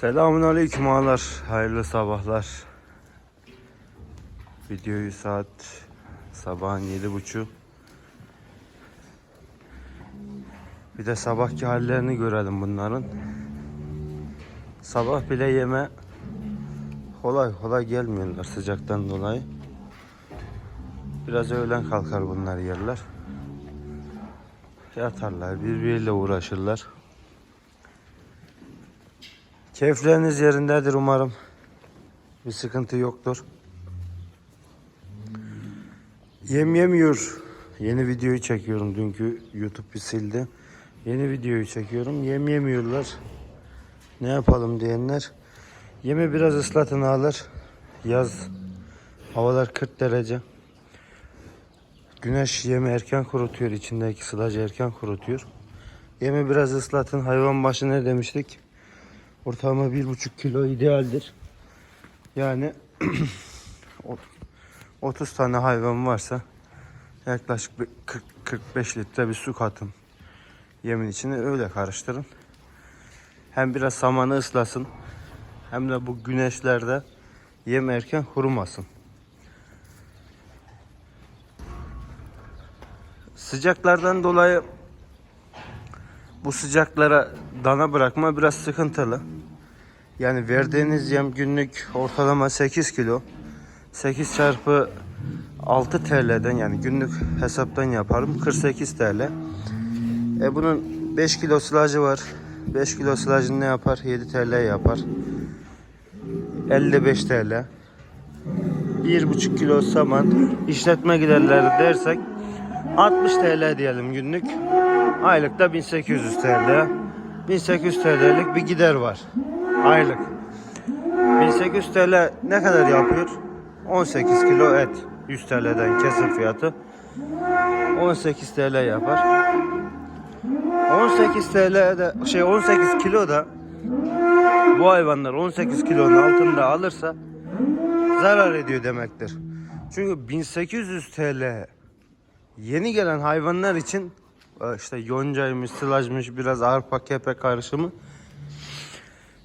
Selamun aleyküm ağalar. Hayırlı sabahlar. Videoyu saat sabahın yedi buçu. Bir de sabahki hallerini görelim bunların. Sabah bile yeme kolay kolay gelmiyorlar sıcaktan dolayı. Biraz öğlen kalkar bunlar yerler. Yatarlar birbiriyle uğraşırlar. Keyifleriniz yerindedir umarım. Bir sıkıntı yoktur. Yem yemiyor. Yeni videoyu çekiyorum. Dünkü YouTube bir sildi. Yeni videoyu çekiyorum. Yem yemiyorlar. Ne yapalım diyenler. Yemi biraz ıslatın alır. Yaz. Havalar 40 derece. Güneş yemi erken kurutuyor. içindeki sılacı erken kurutuyor. Yemi biraz ıslatın. Hayvan başı ne demiştik? Ortalama bir buçuk kilo idealdir. Yani o- 30 tane hayvan varsa yaklaşık bir 40-45 litre bir su katın. Yemin içine öyle karıştırın. Hem biraz samanı ıslasın. Hem de bu güneşlerde yem erken kurumasın. Sıcaklardan dolayı bu sıcaklara dana bırakma biraz sıkıntılı. Yani verdiğiniz yem günlük ortalama 8 kilo. 8 çarpı 6 TL'den yani günlük hesaptan yaparım 48 TL. E bunun 5 kilo silajı var. 5 kilo silajını ne yapar? 7 TL yapar. 55 TL. 1,5 kilo saman işletme giderleri dersek 60 TL diyelim günlük. Aylıkta 1800 TL. 1800 TL'lik bir gider var. Aylık. 1800 TL ne kadar yapıyor? 18 kilo et. 100 TL'den kesim fiyatı. 18 TL yapar. 18 TL'de şey 18 kilo da bu hayvanlar 18 kilonun altında alırsa zarar ediyor demektir. Çünkü 1800 TL yeni gelen hayvanlar için e, işte yoncaymış, sılajmış, biraz arpa kepe karışımı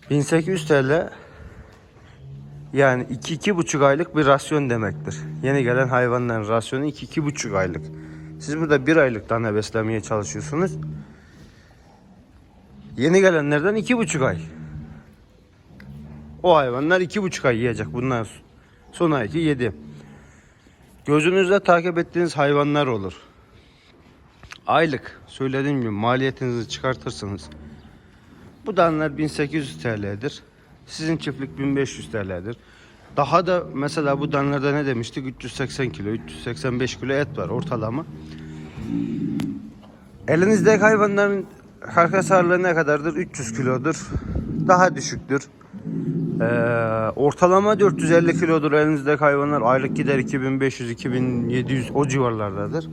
1800 TL yani 2-2,5 aylık bir rasyon demektir. Yeni gelen hayvanların rasyonu 2-2,5 aylık. Siz burada bir aylık tane beslemeye çalışıyorsunuz. Yeni gelenlerden 2,5 ay. O hayvanlar 2,5 ay yiyecek bundan son ayki yedi. Gözünüzde takip ettiğiniz hayvanlar olur. Aylık söylediğim gibi maliyetinizi çıkartırsınız. Bu danlar 1800 TL'dir. Sizin çiftlik 1500 TL'dir. Daha da mesela bu danlarda ne demiştik? 380 kilo, 385 kilo et var ortalama. Elinizdeki hayvanların karkas ağırlığı ne kadardır? 300 kilodur. Daha düşüktür. Ee, ortalama 450 kilodur elinizdeki hayvanlar. Aylık gider 2500-2700 o civarlardadır.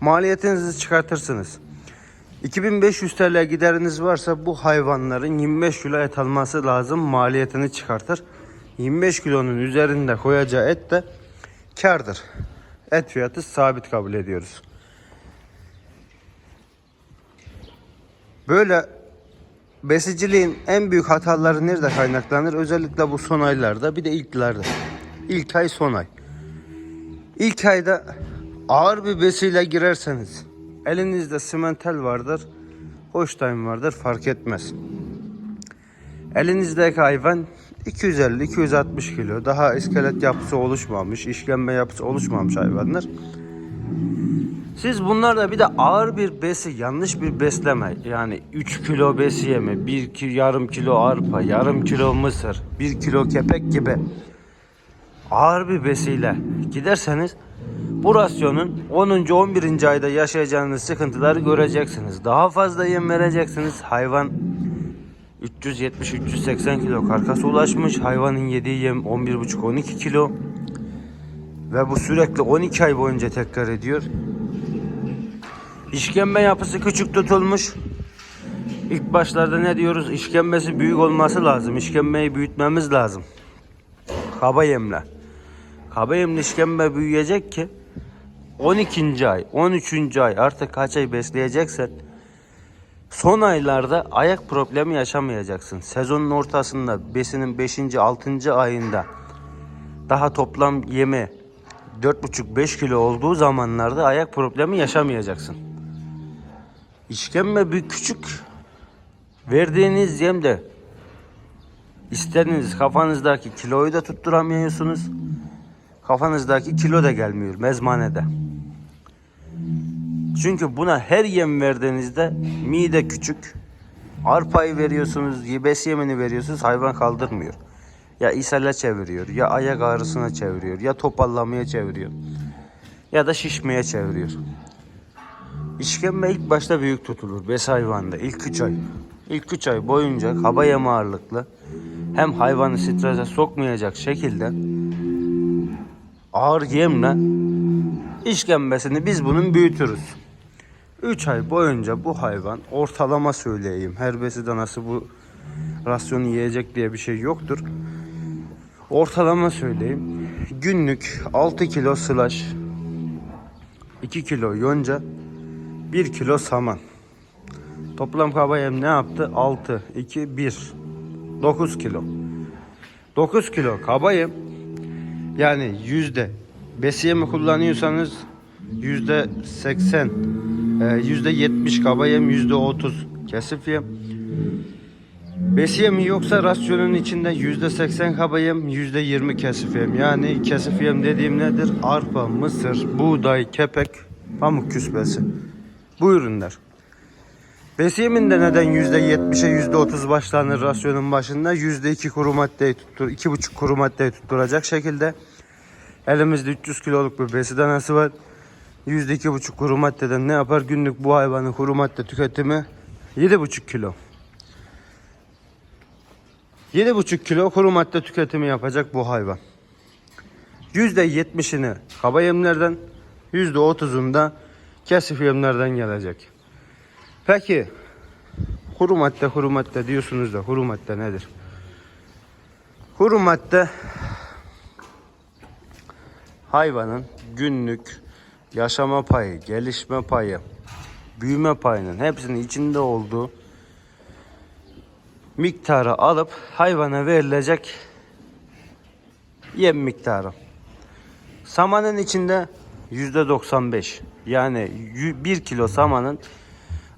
Maliyetinizi çıkartırsınız. 2500 TL gideriniz varsa bu hayvanların 25 kilo et alması lazım. Maliyetini çıkartır. 25 kilonun üzerinde koyacağı et de kardır. Et fiyatı sabit kabul ediyoruz. Böyle besiciliğin en büyük hataları nerede kaynaklanır? Özellikle bu son aylarda bir de ilklerde. İlk ay son ay. İlk ayda ağır bir besiyle girerseniz elinizde simental vardır, hoştayım vardır fark etmez. Elinizdeki hayvan 250-260 kilo. Daha iskelet yapısı oluşmamış, işkembe yapısı oluşmamış hayvanlar. Siz bunlarda bir de ağır bir besi, yanlış bir besleme yani 3 kilo besi yeme, 1 ki, yarım kilo arpa, yarım kilo mısır, 1 kilo kepek gibi ağır bir besiyle giderseniz bu rasyonun 10. 11. ayda yaşayacağınız sıkıntıları göreceksiniz. Daha fazla yem vereceksiniz. Hayvan 370-380 kilo karkasa ulaşmış. Hayvanın yediği yem 11,5-12 kilo. Ve bu sürekli 12 ay boyunca tekrar ediyor. İşkembe yapısı küçük tutulmuş. İlk başlarda ne diyoruz? İşkembesi büyük olması lazım. İşkembeyi büyütmemiz lazım. Kaba yemle. Kaba yemle işkembe büyüyecek ki 12. ay, 13. ay artık kaç ay besleyeceksen Son aylarda ayak problemi yaşamayacaksın. Sezonun ortasında besinin 5. 6. ayında daha toplam yeme 4,5-5 kilo olduğu zamanlarda ayak problemi yaşamayacaksın. İşkembe bir küçük verdiğiniz yemde istediğiniz kafanızdaki kiloyu da tutturamıyorsunuz. Kafanızdaki kilo da gelmiyor mezmanede. Çünkü buna her yem verdiğinizde mide küçük. Arpayı veriyorsunuz, yibes yemini veriyorsunuz hayvan kaldırmıyor. Ya ishale çeviriyor, ya ayak ağrısına çeviriyor, ya topallamaya çeviriyor. Ya da şişmeye çeviriyor. İşkembe ilk başta büyük tutulur bes hayvanda ilk 3 ay. İlk 3 ay boyunca kaba yem ağırlıklı hem hayvanı strese sokmayacak şekilde ağır yemle işkembesini biz bunun büyütürüz. 3 ay boyunca bu hayvan ortalama söyleyeyim. Her besi danası bu rasyonu yiyecek diye bir şey yoktur. Ortalama söyleyeyim. Günlük 6 kilo slash 2 kilo yonca 1 kilo saman. Toplam kaba yem ne yaptı? 6, 2, 1. 9 kilo. 9 kilo kaba yem. Yani yüzde besiye mi kullanıyorsanız yüzde 80 e, yüzde 70 kaba yem yüzde 30 kesif yem besiye mi yoksa rasyonun içinde yüzde 80 kaba yem yüzde 20 kesif yem yani kesif yem dediğim nedir arpa mısır buğday kepek pamuk küspesi bu ürünler Besiyeminde neden %70'e %30 başlanır rasyonun başında? %2 kuru maddeyi tuttur, 2,5 kuru maddeyi tutturacak şekilde. Elimizde 300 kiloluk bir besi danası var. %2,5 kuru maddeden ne yapar? Günlük bu hayvanın kuru madde tüketimi 7,5 kilo. 7,5 kilo kuru madde tüketimi yapacak bu hayvan. %70'ini kaba yemlerden, %30'unda kesif yemlerden gelecek. Peki kuru madde kuru madde diyorsunuz da kuru madde nedir? Kuru madde hayvanın günlük yaşama payı, gelişme payı, büyüme payının hepsinin içinde olduğu miktarı alıp hayvana verilecek yem miktarı. Samanın içinde %95 yani 1 kilo samanın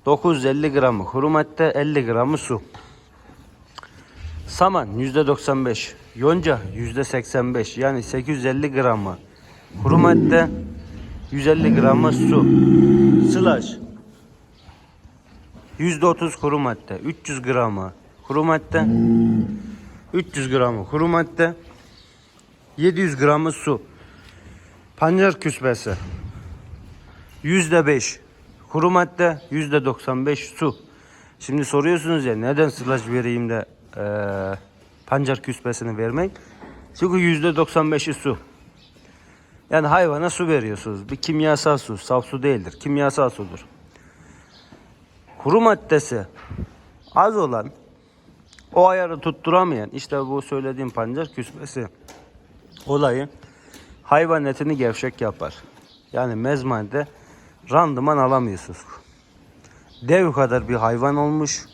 950 gramı kuru madde 50 gramı su. Saman %95, yonca %85 yani 850 gramı kuru madde 150 gramı su. Sılaç %30 kuru madde 300 gramı kuru madde 300 gramı kuru madde 700 gramı su. Pancar küspesi %5 Kuru madde %95 su. Şimdi soruyorsunuz ya neden sılaç vereyim de e, pancar küspesini vermek? Çünkü %95'i su. Yani hayvana su veriyorsunuz. Bir kimyasal su, saf su değildir. Kimyasal sudur. Kuru maddesi az olan, o ayarı tutturamayan, işte bu söylediğim pancar küspesi olayı hayvan etini gevşek yapar. Yani mezmande randıman alamıyorsunuz. Dev kadar bir hayvan olmuş.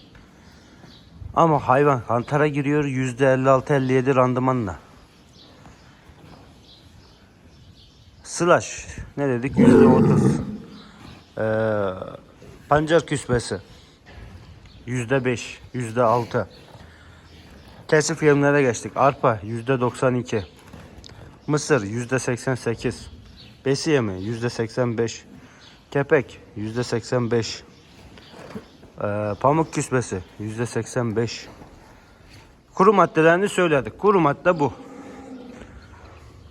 Ama hayvan kantara giriyor %56-57 randımanla. Slash ne dedik %30. Ee, pancar küspesi %5, %6. Kesif yemlere geçtik. Arpa %92. Mısır %88. Besi yemi %85. Kepek %85. Ee, pamuk küsbesi %85. Kuru maddelerini söyledik. Kuru madde bu.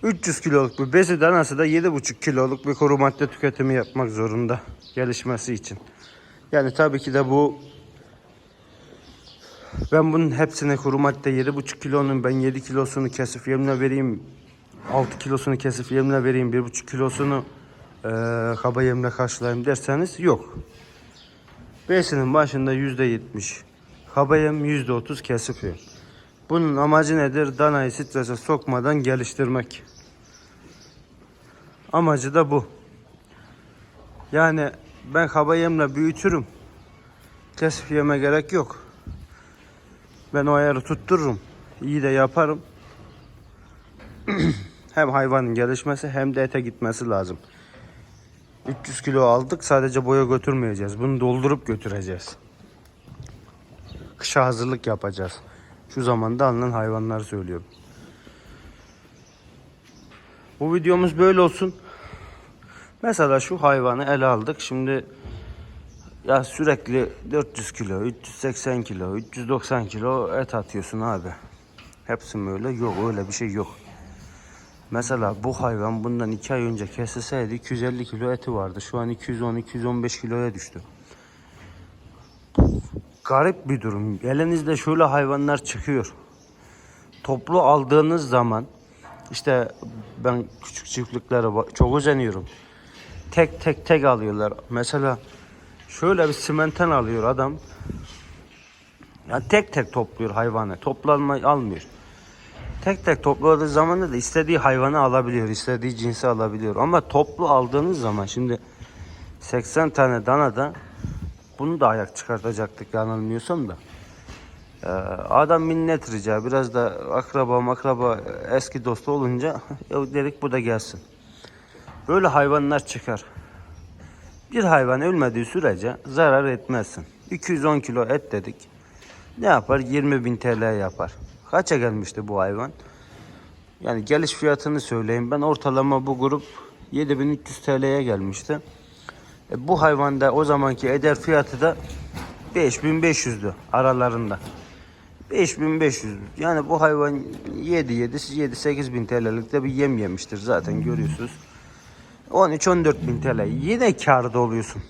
300 kiloluk bir besi danası da 7,5 kiloluk bir kuru madde tüketimi yapmak zorunda gelişmesi için. Yani tabii ki de bu ben bunun hepsine kuru madde 7,5 kilonun ben 7 kilosunu kesif yemle vereyim 6 kilosunu kesif yemle vereyim 1,5 kilosunu e, kaba yemle karşılayayım derseniz yok. Besinin başında %70 kaba yem %30 kesif yem. Bunun amacı nedir? Danayı strese sokmadan geliştirmek. Amacı da bu. Yani ben kaba yemle büyütürüm. kesip yeme gerek yok. Ben o ayarı tuttururum. İyi de yaparım. hem hayvanın gelişmesi hem de ete gitmesi lazım. 300 kilo aldık sadece boya götürmeyeceğiz. Bunu doldurup götüreceğiz. Kışa hazırlık yapacağız. Şu zamanda alınan hayvanları söylüyorum. Bu videomuz böyle olsun. Mesela şu hayvanı ele aldık. Şimdi ya sürekli 400 kilo, 380 kilo, 390 kilo et atıyorsun abi. Hepsi mi öyle? Yok öyle bir şey yok. Mesela bu hayvan bundan 2 ay önce kesilseydi 250 kilo eti vardı. Şu an 210-215 kiloya düştü. Garip bir durum. Elinizde şöyle hayvanlar çıkıyor. Toplu aldığınız zaman işte ben küçük çiftliklere çok özeniyorum. Tek tek tek alıyorlar. Mesela şöyle bir simenten alıyor adam. Ya tek tek topluyor hayvanı. Toplanma almıyor. Tek tek topladığı zaman da istediği hayvanı alabiliyor, istediği cinsi alabiliyor. Ama toplu aldığınız zaman şimdi 80 tane danada bunu da ayak çıkartacaktık yanılmıyorsam da. Ee, adam minnet rica biraz da akraba makraba eski dostu olunca dedik bu da gelsin. Böyle hayvanlar çıkar. Bir hayvan ölmediği sürece zarar etmezsin. 210 kilo et dedik. Ne yapar? 20 bin TL yapar. Kaça gelmişti bu hayvan? Yani geliş fiyatını söyleyeyim. Ben ortalama bu grup 7300 TL'ye gelmişti. E, bu hayvanda o zamanki eder fiyatı da 5500'dü aralarında. 5500. Yani bu hayvan 7 7 7 8 bin TL'lik de bir yem yemiştir zaten görüyorsunuz. 13 14 bin TL. Yine karda oluyorsun.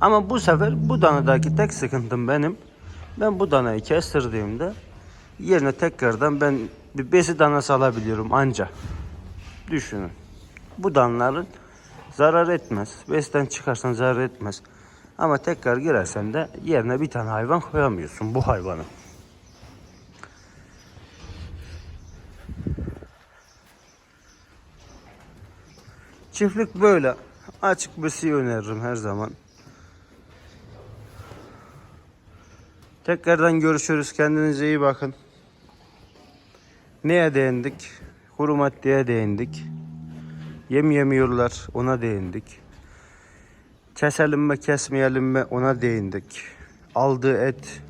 Ama bu sefer bu danadaki tek sıkıntım benim. Ben bu danayı kestirdiğimde yerine tekrardan ben bir besi danası alabiliyorum anca. Düşünün. Bu danların zarar etmez. Besten çıkarsan zarar etmez. Ama tekrar girersen de yerine bir tane hayvan koyamıyorsun bu hayvanı. Çiftlik böyle. Açık besi öneririm her zaman. Tekrardan görüşürüz. Kendinize iyi bakın. Neye değindik? Kuru maddeye değindik. Yem yemiyorlar ona değindik. Keselim mi kesmeyelim mi ona değindik. Aldığı et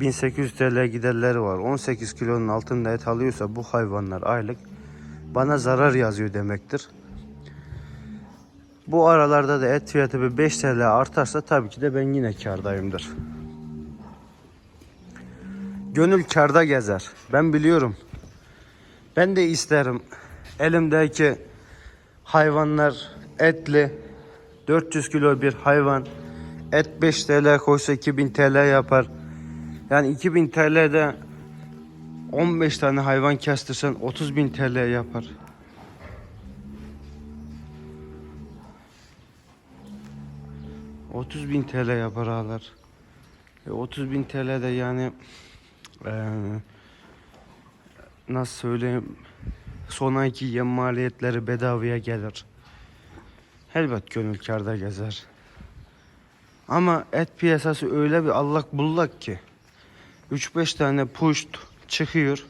1800 TL giderleri var. 18 kilonun altında et alıyorsa bu hayvanlar aylık bana zarar yazıyor demektir. Bu aralarda da et fiyatı bir 5 TL artarsa tabii ki de ben yine kardayımdır. Gönül karda gezer. Ben biliyorum. Ben de isterim. Elimdeki hayvanlar etli 400 kilo bir hayvan et 5 TL koysa 2000 TL yapar. Yani 2000 TL'de 15 tane hayvan kestirsen 30 bin TL yapar. ...30 bin TL yapar ağalar. E 30 bin TL de yani... eee, nasıl söyleyeyim... ...son ayki yem maliyetleri bedavaya gelir. Elbet gönül kârda gezer. Ama et piyasası öyle bir allak bullak ki... 3-5 tane puşt çıkıyor.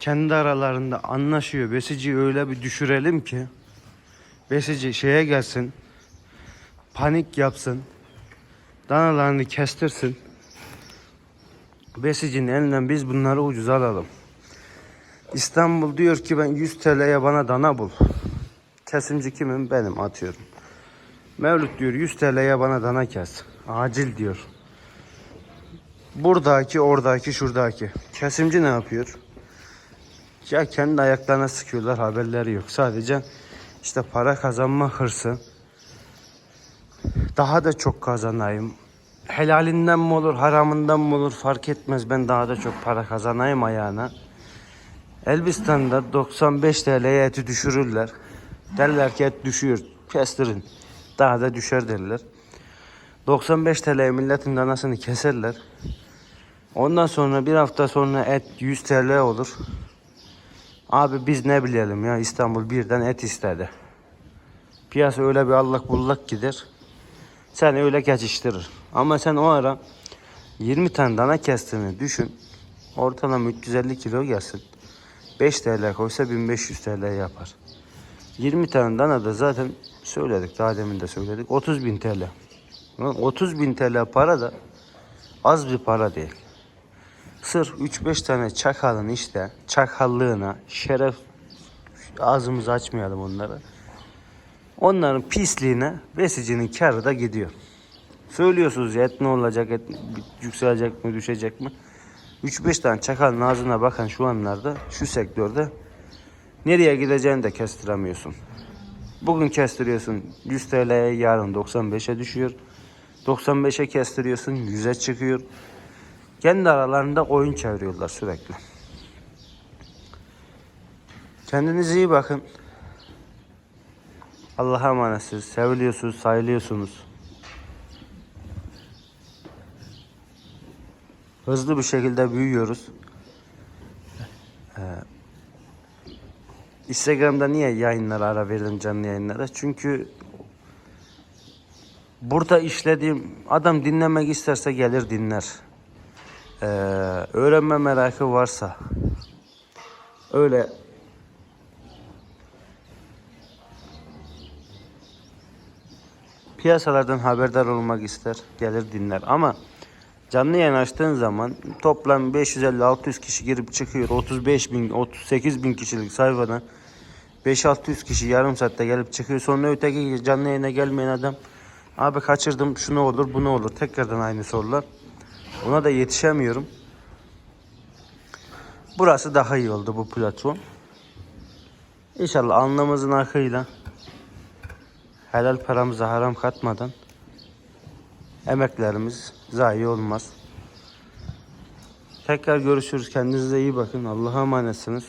Kendi aralarında anlaşıyor. Besici öyle bir düşürelim ki besici şeye gelsin. Panik yapsın. Danalarını kestirsin. Besicinin elinden biz bunları ucuz alalım. İstanbul diyor ki ben 100 TL'ye bana dana bul. Kesimci kimim? Benim atıyorum. Mevlüt diyor 100 TL'ye bana dana kes. Acil diyor. Buradaki, oradaki, şuradaki. Kesimci ne yapıyor? Ya kendi ayaklarına sıkıyorlar haberleri yok. Sadece işte para kazanma hırsı. Daha da çok kazanayım. Helalinden mi olur, haramından mı olur fark etmez. Ben daha da çok para kazanayım ayağına. Elbistan'da 95 TL'ye eti düşürürler. Derler ki et düşüyor. Kestirin. Daha da düşer derler. 95 TL'ye milletin danasını keserler. Ondan sonra bir hafta sonra et 100 TL olur. Abi biz ne bilelim ya İstanbul birden et istedi. Piyasa öyle bir allak bullak gider. Seni öyle geçiştirir. Ama sen o ara 20 tane dana kestiğini düşün. Ortalama 350 kilo gelsin. 5 TL koysa 1500 TL yapar. 20 tane dana da zaten söyledik. Daha demin de söyledik. 30 bin TL. Lan 30 bin TL para da az bir para değil. Sır 3-5 tane çakalın işte çakallığına şeref ağzımızı açmayalım onlara. Onların pisliğine besicinin karı da gidiyor. Söylüyorsunuz ya et ne olacak, et yükselecek mi, düşecek mi? 3-5 tane çakalın ağzına bakan şu anlarda, şu sektörde nereye gideceğini de kestiremiyorsun. Bugün kestiriyorsun 100 TL'ye, yarın 95'e düşüyor. 95'e kestiriyorsun 100'e çıkıyor. Kendi aralarında oyun çeviriyorlar sürekli. Kendinize iyi bakın. Allah'a emanetsiniz. Seviliyorsunuz, sayılıyorsunuz. Hızlı bir şekilde büyüyoruz. Ee, Instagram'da niye yayınlara ara verdim canlı yayınlara? Çünkü burada işlediğim adam dinlemek isterse gelir dinler. Ee, öğrenme merakı varsa öyle piyasalardan haberdar olmak ister, gelir dinler. Ama canlı yayın açtığın zaman toplam 550-600 kişi girip çıkıyor. 35 bin, 38 bin kişilik sayfada 5-600 kişi yarım saatte gelip çıkıyor. Sonra öteki canlı yayına gelmeyen adam abi kaçırdım şu ne olur bu ne olur tekrardan aynı sorular. Ona da yetişemiyorum. Burası daha iyi oldu bu platform. İnşallah alnımızın akıyla helal paramıza haram katmadan emeklerimiz zayi olmaz. Tekrar görüşürüz. Kendinize iyi bakın. Allah'a emanetsiniz.